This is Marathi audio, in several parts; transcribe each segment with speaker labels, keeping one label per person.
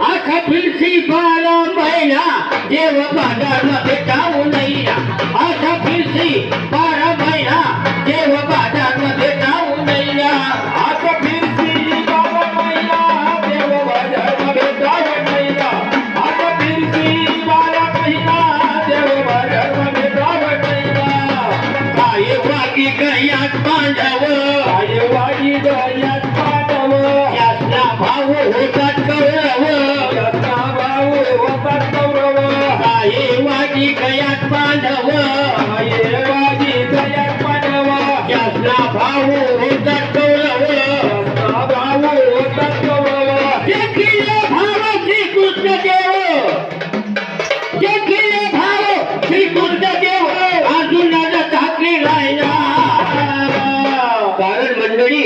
Speaker 1: આખા ફિરસી બારા મહિના જેવા બાંડા નથી જાવું નહીં આખા ફિરસી બારા गयात पांडव
Speaker 2: काय वाडी डोळ्यात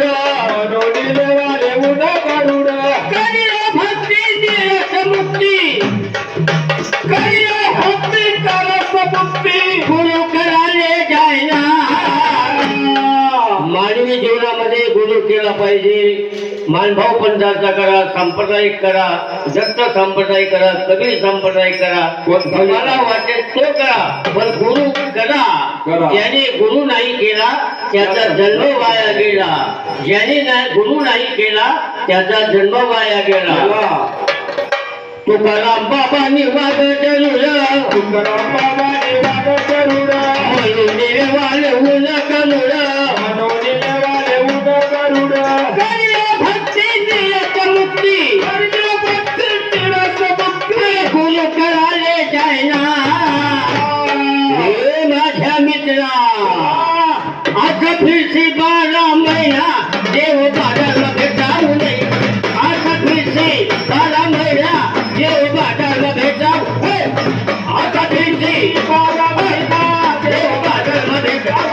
Speaker 2: Hallelujah.
Speaker 1: मानवी जीवनामध्ये गुरु केला पाहिजे. मानभाव पंथाचा करा सांप्रदायिक करा दत्त संप्रदाय करा कबीर संप्रदाय करा.
Speaker 2: मला
Speaker 1: वाटेल तो करा पण गुरु करा.
Speaker 2: ज्याने
Speaker 1: गुरु नाही केला त्याचा जन्म वाया गेला. ज्याने गुरु नाही केला त्याचा जन्म वाया गेला. तुकाराम बाबांनी वाग जरूर
Speaker 2: तुकाराम बाबा निवाद
Speaker 1: अगदीशी बारा महिना देव बाजारला भेटाऊ नये अगदीशी बारा महिना देव बाजारला भेटाऊ
Speaker 2: अगदीशी बारा महिना देव बाजारला भेटाऊ